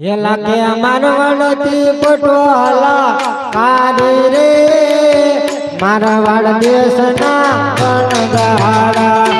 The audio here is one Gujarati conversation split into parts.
એલા કે માનવડતી પટોલા કાઢી રે. મારવાડ દેશના કણગાડા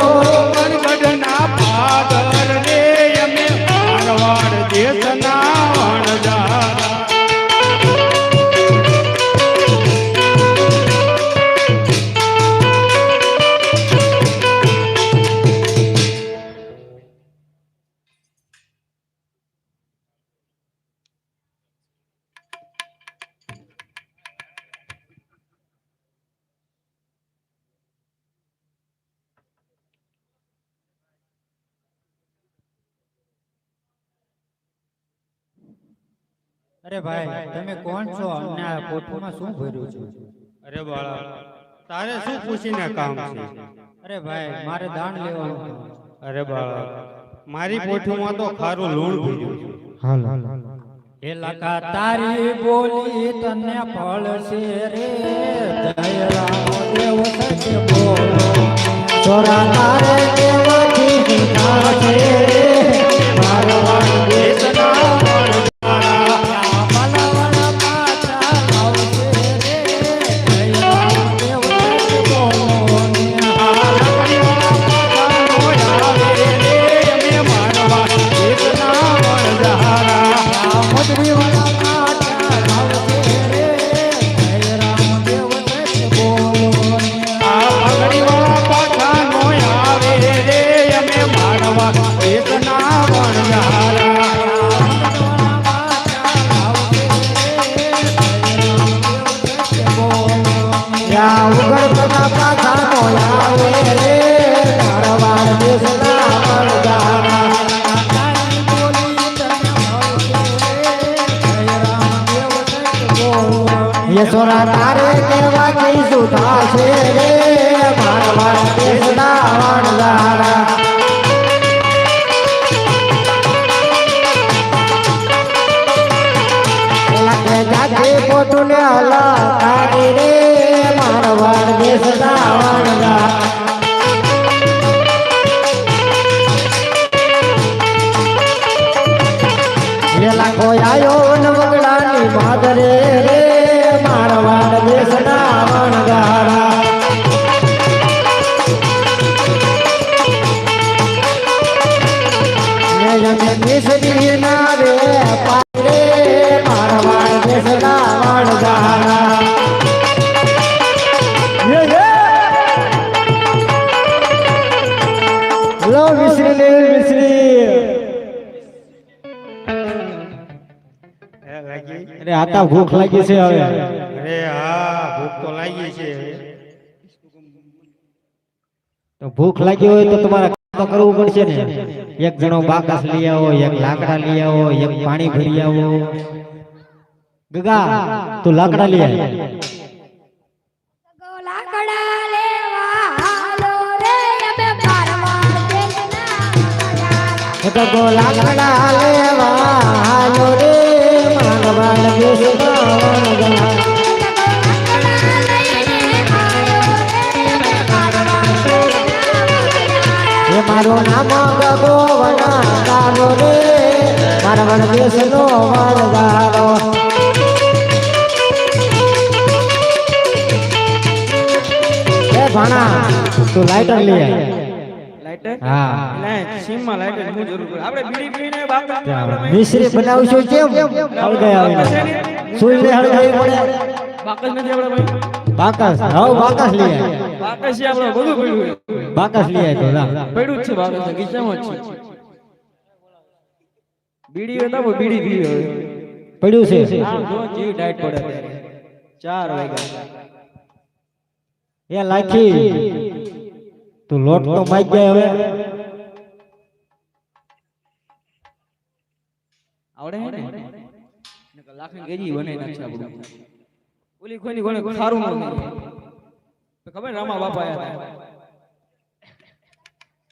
અરે ભાઈ તમે કોણ છો? અમને આ કોઠામાં શું ભર્યું છે? અરે બાળા તારે શું પૂછીને કામ છે? અરે ભાઈ મારે દાન લેવાનું અરે બાળા મારી પોઠીમાં તો ખારું લૂણ ભર્યું છે. હે લકા તારી બોલી તને ફળશે રે. જય રામ દેવ સત્ય બોલો. ચોરા તારે દેવથી સીતા છે યશોરા તારે કેવાથી સુધા છે રે? દેશના વણજારા લાગે જાતે હલા વેલા આયો નવગડાની માદરે અરે આતા ભૂખ લાગી છે હવે. અરે હા ભૂખ તો લાગી છે. તો ભૂખ લાગી હોય તો તમારે કામ તો કરવું પડશે ને. એક જણો બાકસ લઈ આવો એક લાકડા લઈ આવો એક પાણી ભરી આવો. ગગા તું લાકડા લઈ આવ લાકડા લેવા લાકડા મારો નામ ગગો વનાગારો રે. મારવાડ દેશનો વણગારો. એ ભણા તું લાઈટર લઈ આય. લાઇટર હા. સીમમાં લાઇટર હું જરૂર પડે આપણે બીડી પીને બાપા. આપણે મિશ્રી બનાવશું કેમ? હળગાઈ આવીને સુઈ રે હળગાઈ પડે. બાકસ નથી આપણે ભાઈ. બાકસ. હવ બાકસ લઈ આય બાકસ છે આપણે બધું પડ્યું બાકસ લઈ આય તો જા પડ્યું જ છે બાકસ ખીચામાં જ છે. બીડી હોય તો આપણે બીડી પીવી હવે પડ્યું છે. આમ જો જીવ ટાઈટ પડે ત્યારે. ચાર વાગ્યા. એ લાખી. તું લોટ તો માઈ જાય હવે આવડે હે ને? લાખની ગેજી બને નાખશે આપણું. ઓલી કોઈની કોને ખારું ન તો ખબર રામા બાપા આયા હતા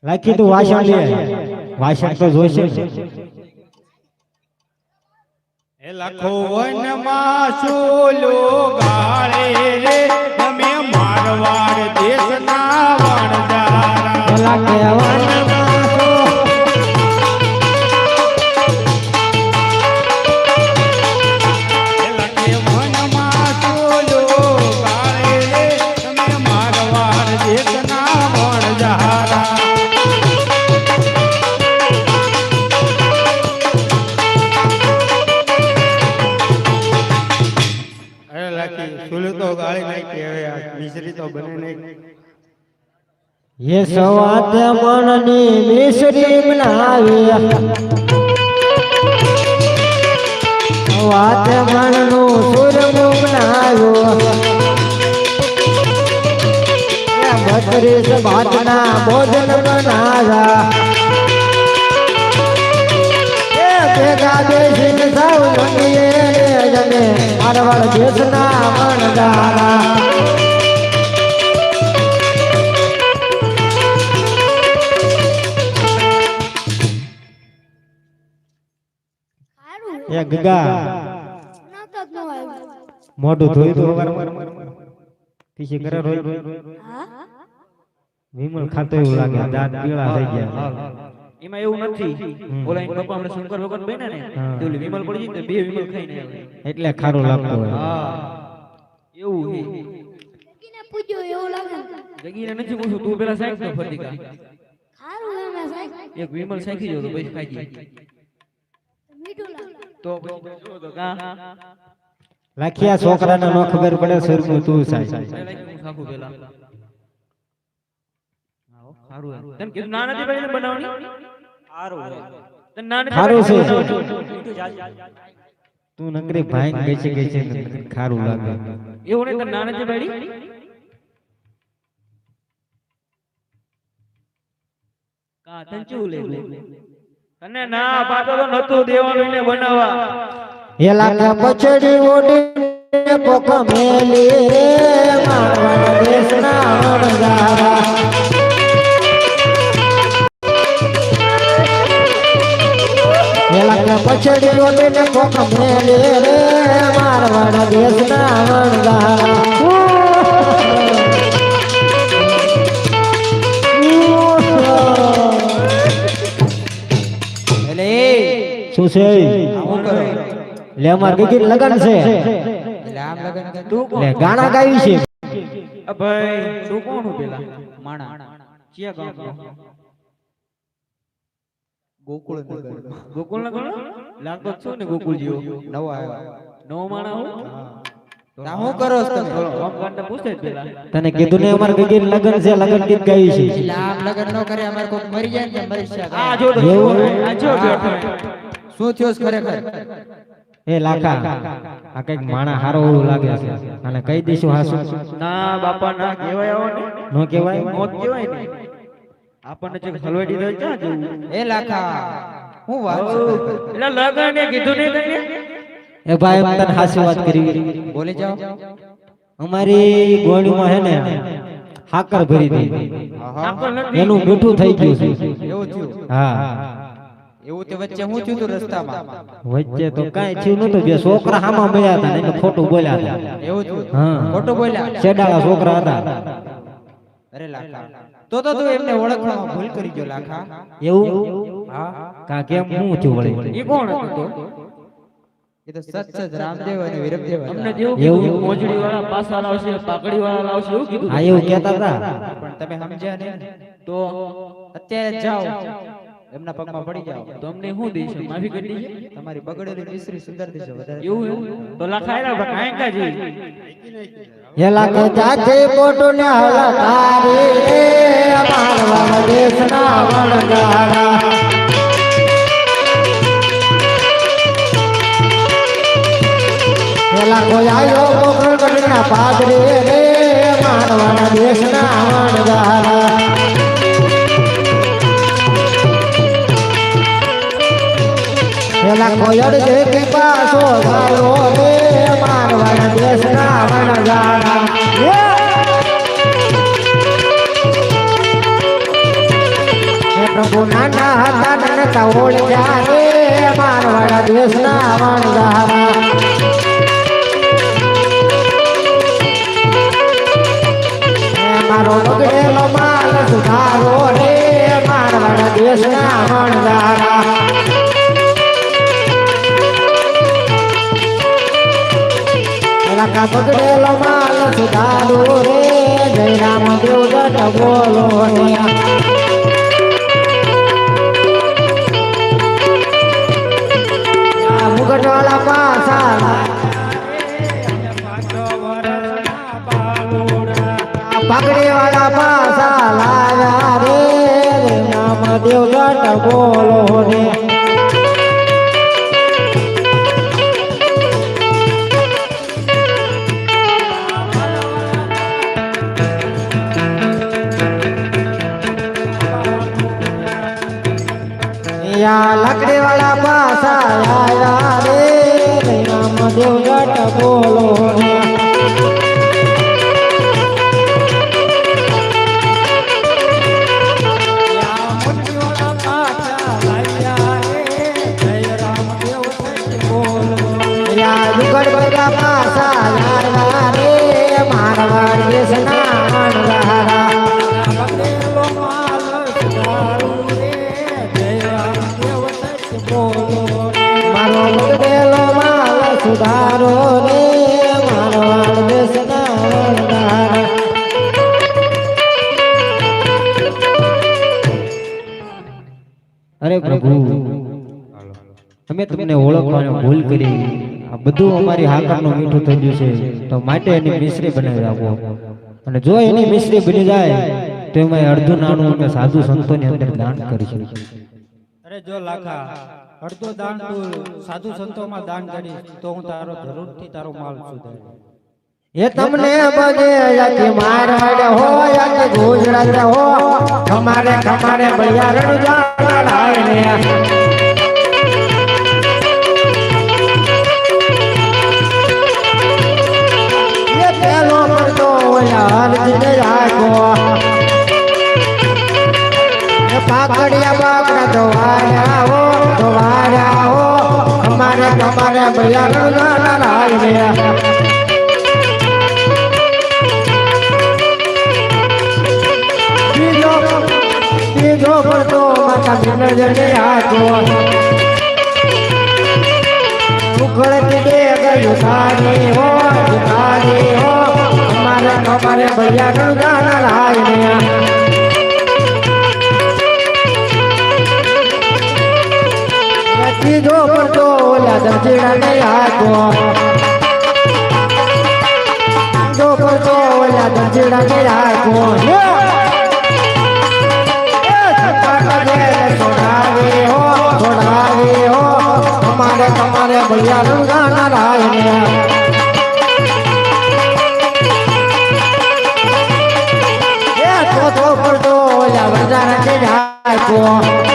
લાખી તું વાસણ લે. વાસણ તો જોઈશે. ને. એ લખો વનમાં સોલો ગાળે રે. તમે મારવાડ દેશના વણજારા પેલા કહેવાના તો એ સવાત મનની મિશ્રી બનાવી વાત મનનું સુરમું બનાવ્યું. બત્રીસ ભાતના ભોજન બનાવ્યા. ભેગા બેસીને સૌ જમીએ જમે મારવાડ દેશના મણદારા એ ગગા. નતો જ ન આવ્યું. મોઢું ધોઈ દો પીછી કરે રોઈ વિમલ ખાતો એવું લાગે દાંત પીળા થઈ ગયા. એમાં એવું નથી. ઓલા એના પપ્પા હમણાં શંકર ભગવાન બન્યા ને. ઓલી વિમલ પડી જાય તો બે વિમલ ખાઈને આવે એટલે ખારું લાગતો હોય. એવું જગીને પૂછ્યું એવું લાગે જગીને નથી પૂછું તું પેલા સાહેબ તો ફરતી કા? ખારું એમ સાહેબ એક વિમલ સાખી જો તો પછી ખાઈ જાય તો પછી જો તો લાખિયા છોકરાને નો ખબર પડે સુરમું તું સાહેબ પેલા હું ખાખું પેલા આવો, ખારું હે. તને કીધું ના નથી ભાઈ બનાવવાની તને ના નથી ખારું છે. બનાવવાની? તું નકરી ભાઈ બેસી ગઈ છે ખારું લાગે એવું નહીં તને ના નથી કા તને કેવું લાગ્યું? તને ના પાડો તો નતું દેવાનું એને બનાવવા. એ લાખા પછડી ઓડી પોક મેલી રે મારવાડ દેશના વણજારા એ લાખા પછડી ઓડી પોક મેલી રે મારવાડ દેશના વણજારા શું છે? લે અમાર ગગીર લગન છે. એટલે લગન તું કોણ? લે ગાણા ગાવી છે. અ ભાઈ તું કોણ હું પેલા? માણા. ચિયા ગામ ગોકુળ નગર ગોકુળ નગર લાગતો છો ને ગોકુળ જીવો નવો આવ્યો. નવો માણા હું? ના હું કરો છો તમે? આમ પૂછે પેલા. તને કીધું ને અમાર ગગીર લગન છે લગન ગીત ગાવી છે. એટલે આમ લગન ન કરે અમારે કોઈક મરી જાય ને મરી શકે આ જો આ જો બેઠો. શું થયો છે ખરેખર? એ લાખા આ કંઈક માણા હારો એવું લાગે છે. અને કહી દઈશું હાસુ. ના બાપા ના કહેવાય આવો ને. નો કહેવાય? મોત કહેવાય ને. આપણને જે હલવાઈ દીધો ક્યાં જવું? એ લાખા હું વાત એટલે લગન એ કીધું નહીં તને? એ ભાઈ એમ તને હાસી વાત કરી. બોલી જાઓ. અમારી ગોળીમાં હે ને હાકર ભરી દીધી. એનું મીઠું થઈ ગયું છે. એવું થયું. હા. એવું તે વચ્ચે હું થયું હતું રસ્તામાં? વચ્ચે તો કાંઈ થયું નતું. બે છોકરા હામાં મળ્યા હતા ને એને ખોટું બોલ્યા હતા. એવું થયું. હા. ખોટું બોલ્યા. છેડાળા છોકરા હતા. અરે લાખા. તો તો તું એમને ઓળખવામાં ભૂલ કરી ગયો લાખા. એવું? હા. કા કેમ? હું થયું વળી. એ કોણ હતું તો? એ તો સચ સચ રામદેવ અને વીરમદેવ હતા. અમને જેવું કીધું મોજડી વાળા પાસા લાવશે પાકડી વાળા લાવશે એવું કીધું. હા એવું કહેતા હતા. પણ તમે સમજ્યા નહીં. તો અત્યારે જાઓ. એમના પગમાં પડી જાવ તો અમને શું દઈશ? માફી કરી દઈશ તમારી બગડેલી મિશ્રી સુંદર દેશે વધારે એવું એવું તો લખાયેલા કાંઈ કાંઈ જોઈ એ લાગે જાજે પોટો ને હલા તારી રે મારવા દેશના વણગારા. કોઈ આયો ગોકળ કડના પાદરે રે મારવાના દેશના વણગારા. પેલા કોયડ કે પાછો ભાલો રે મારવાના દેશના વણગારા હે પ્રભુ નાના હતા નનતા ઓળખ્યા રે મારવાડા દેશના વણગારા હે મારો બગડેલો માલ સુધારો રે મારવાડા દેશના વણગારા એલાકા પગડેલો માલ સુધારો રે. જય રામ દેવ જટ બોલો મુગટવાળા પાસા આ પગડીવાળા પાસા લાવ્યા રે. રામ દેવ જટ બોલો ને બધા પાસા લાડવા રે મારવાડ બધું અમારી હાકરનું મીઠું થઈ ગયું છે. તો માટે એની મિશ્રી બનાવી આપો. અને જો એની મિશ્રી બની જાય તો એમાં અડધું નાનું અમે સાધુ સંતોની અંદર દાન કરીશું. અરે જો લાખા અડધો દાન તું સાધુ સંતોમાં દાન કરીશ તો હું તારો જરૂરથી તારો માલ સુધારીશ એ તમને બગે મારવાડ હો યાથી ગુજરાત હો. તમારે તમારે બળિયા રણ જાણ એ બાપડા ધોવાયા હો ધોવાયા હો. અમારે તમારે ભૈયા રણ જાણ ને બીજો બીજો પડતો માતા બિનજને હાથો ઉખળતી દે ગયું સારી હો સારી હો અમારે અમારે ભૈયા ગંગાના લાય ત્રીજો પડતો ઓલા દર્જીણા ને હાથો ત્રીજો પડતો ઓલા દર્જીણા ને હાથો તમારે ભૈયા રંગાના રાય ને પડતો ઓલા વરદાના કે રાખો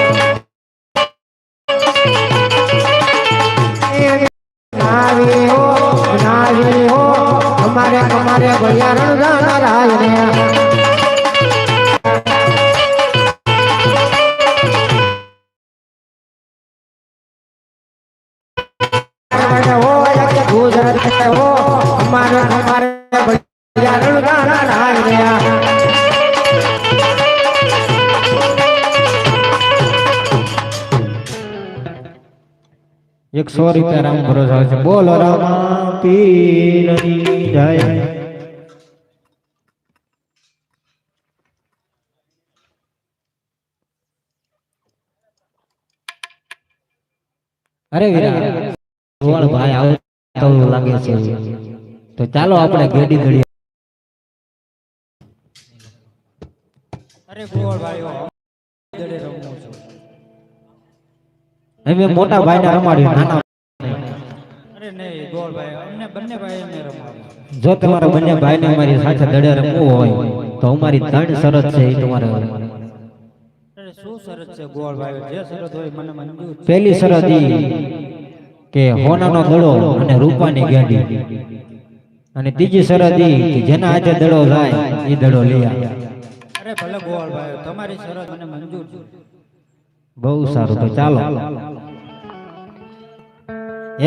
અમારે અમારે ભૈયા રણગાના નાય રહ્યા એકસો રૂપિયા રામ ભરોસા છે. બોલો રામા. પીરની જય અરે વીરા. ભાઈ આવતા એવું લાગે છે. તો ચાલો આપણે ગેડી ઘડી અમે મોટા ભાઈને રમાડ્યું નાના જો તમારા બંને ભાઈને અમારી સાથે દડે રમવું હોય તો અમારી ત્રણ શરત છે એ તમારે. પહેલી શરત ઈ કે હોનાનો દડો અને રૂપાની ગાડી. અને ત્રીજી શરત ઈ કે જેના હાથે દડો જાય એ દડો લઈ આવે. અરે ભલે ગોળભાઈ તમારી શરત મને મંજૂર છે. બહુ સારું તો ચાલો.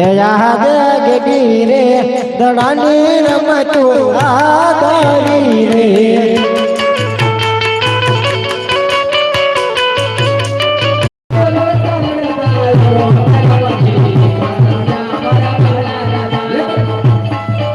એ યાદ ગડી રે દડાની રમતું આ રે.